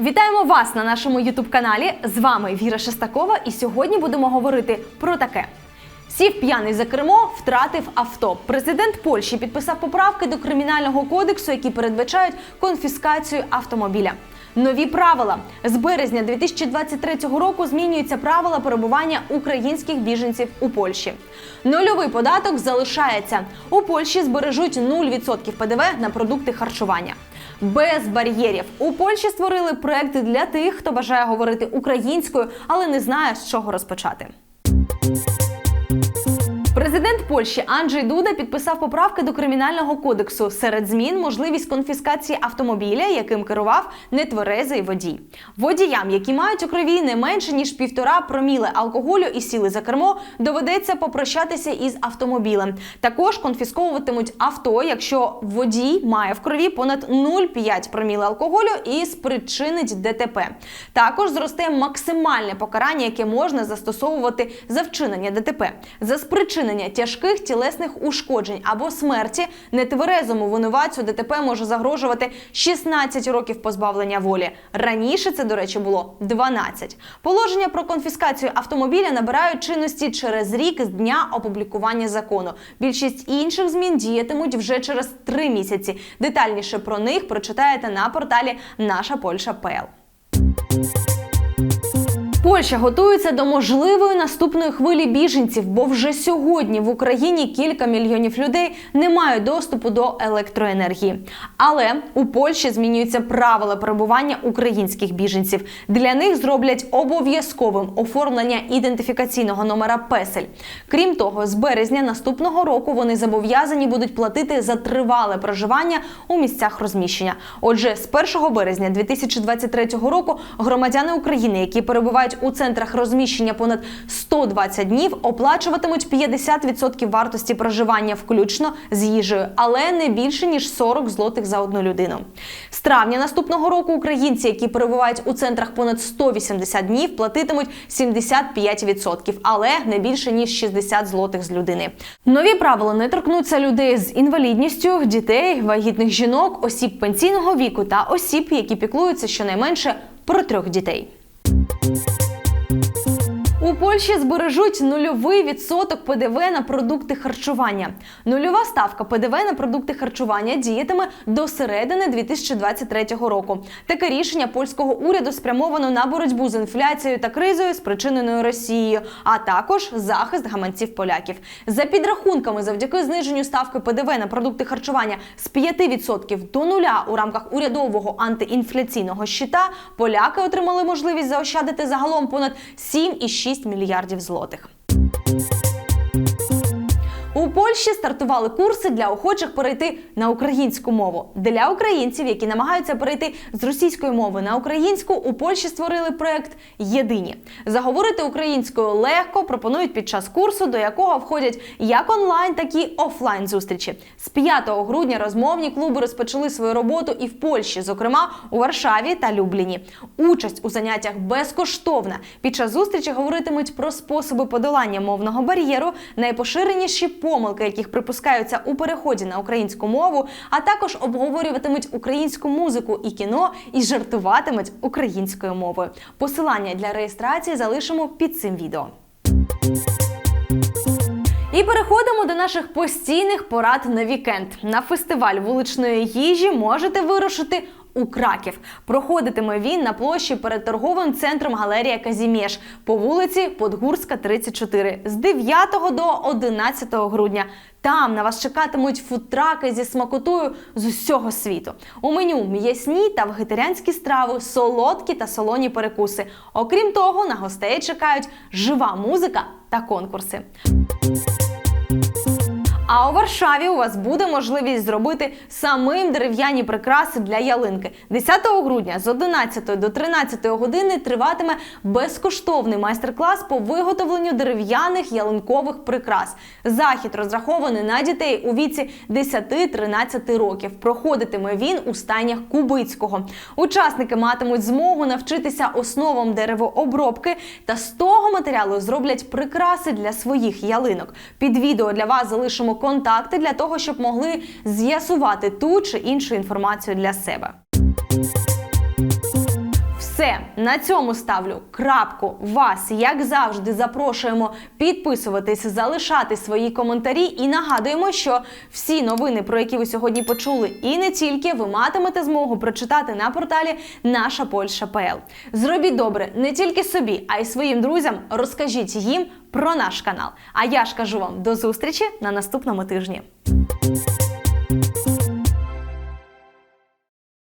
Вітаємо вас на нашому ютуб-каналі. З вами Віра Шестакова, і сьогодні будемо говорити про таке. Сів п'яний за кермо, втратив авто. Президент Польщі підписав поправки до кримінального кодексу, які передбачають конфіскацію автомобіля. Нові правила з березня 2023 року змінюються правила перебування українських біженців у Польщі. Нульовий податок залишається у Польщі. Збережуть 0% ПДВ на продукти харчування. Без бар'єрів у Польщі створили проекти для тих, хто бажає говорити українською, але не знає з чого розпочати. Президент Польщі Анджей Дуда підписав поправки до кримінального кодексу. Серед змін можливість конфіскації автомобіля, яким керував нетверезий водій. Водіям, які мають у крові не менше ніж півтора проміли алкоголю і сіли за кермо, доведеться попрощатися із автомобілем. Також конфісковуватимуть авто, якщо водій має в крові понад 0,5 проміли алкоголю і спричинить ДТП. Також зросте максимальне покарання, яке можна застосовувати за вчинення ДТП, за спричинення тяжких тілесних ушкоджень або смерті нетверезому винуватцю ДТП може загрожувати 16 років позбавлення волі. Раніше це, до речі, було 12. Положення про конфіскацію автомобіля набирають чинності через рік з дня опублікування закону. Більшість інших змін діятимуть вже через три місяці. Детальніше про них прочитаєте на порталі Наша Польща ПЛ. Польща готується до можливої наступної хвилі біженців, бо вже сьогодні в Україні кілька мільйонів людей не мають доступу до електроенергії. Але у Польщі змінюються правила перебування українських біженців. Для них зроблять обов'язковим оформлення ідентифікаційного номера песель. Крім того, з березня наступного року вони зобов'язані будуть платити за тривале проживання у місцях розміщення. Отже, з 1 березня 2023 року громадяни України, які перебувають у центрах розміщення понад 120 днів, оплачуватимуть 50% вартості проживання, включно з їжею, але не більше ніж 40 злотих за одну людину. З травня наступного року українці, які перебувають у центрах понад 180 днів, платитимуть 75%, але не більше ніж 60 злотих з людини. Нові правила не торкнуться людей з інвалідністю, дітей, вагітних жінок, осіб пенсійного віку та осіб, які піклуються щонайменше про трьох дітей. Польщі збережуть нульовий відсоток ПДВ на продукти харчування. Нульова ставка ПДВ на продукти харчування діятиме до середини 2023 року. Таке рішення польського уряду спрямовано на боротьбу з інфляцією та кризою, спричиненою Росією, а також захист гаманців поляків. За підрахунками, завдяки зниженню ставки ПДВ на продукти харчування з 5% до нуля у рамках урядового антиінфляційного щита, поляки отримали можливість заощадити загалом понад 7,6 мільярдів злотих. Польщі стартували курси для охочих перейти на українську мову. Для українців, які намагаються перейти з російської мови на українську, у Польщі створили проект Єдині. Заговорити українською легко пропонують під час курсу, до якого входять як онлайн, так і офлайн зустрічі. З 5 грудня розмовні клуби розпочали свою роботу і в Польщі, зокрема у Варшаві та Любліні. Участь у заняттях безкоштовна. Під час зустрічі говоритимуть про способи подолання мовного бар'єру, найпоширеніші помилки, яких припускаються у переході на українську мову, а також обговорюватимуть українську музику і кіно і жартуватимуть українською мовою. Посилання для реєстрації залишимо під цим відео. Переходимо до наших постійних порад на вікенд. На фестиваль вуличної їжі можете вирушити у Краків. Проходитиме він на площі перед торговим центром Галерія Казімєш по вулиці Подгурська, 34 з 9 до 11 грудня. Там на вас чекатимуть фудтраки зі смакотою з усього світу. У меню м'ясні та вегетаріанські страви, солодкі та солоні перекуси. Окрім того, на гостей чекають жива музика та конкурси. А у Варшаві у вас буде можливість зробити самим дерев'яні прикраси для ялинки. 10 грудня з 11 до 13 години триватиме безкоштовний майстер-клас по виготовленню дерев'яних ялинкових прикрас. Захід розрахований на дітей у віці 10-13 років. Проходитиме він у стайнях Кубицького. Учасники матимуть змогу навчитися основам деревообробки та з того матеріалу зроблять прикраси для своїх ялинок. Під відео для вас залишимо контакти для того, щоб могли з'ясувати ту чи іншу інформацію для себе. Все на цьому ставлю крапку. Вас, як завжди, запрошуємо підписуватись, залишати свої коментарі і нагадуємо, що всі новини, про які ви сьогодні почули, і не тільки ви матимете змогу прочитати на порталі Наша Польща ПЛ. Зробіть добре не тільки собі, а й своїм друзям. Розкажіть їм про наш канал. А я ж кажу вам до зустрічі на наступному тижні.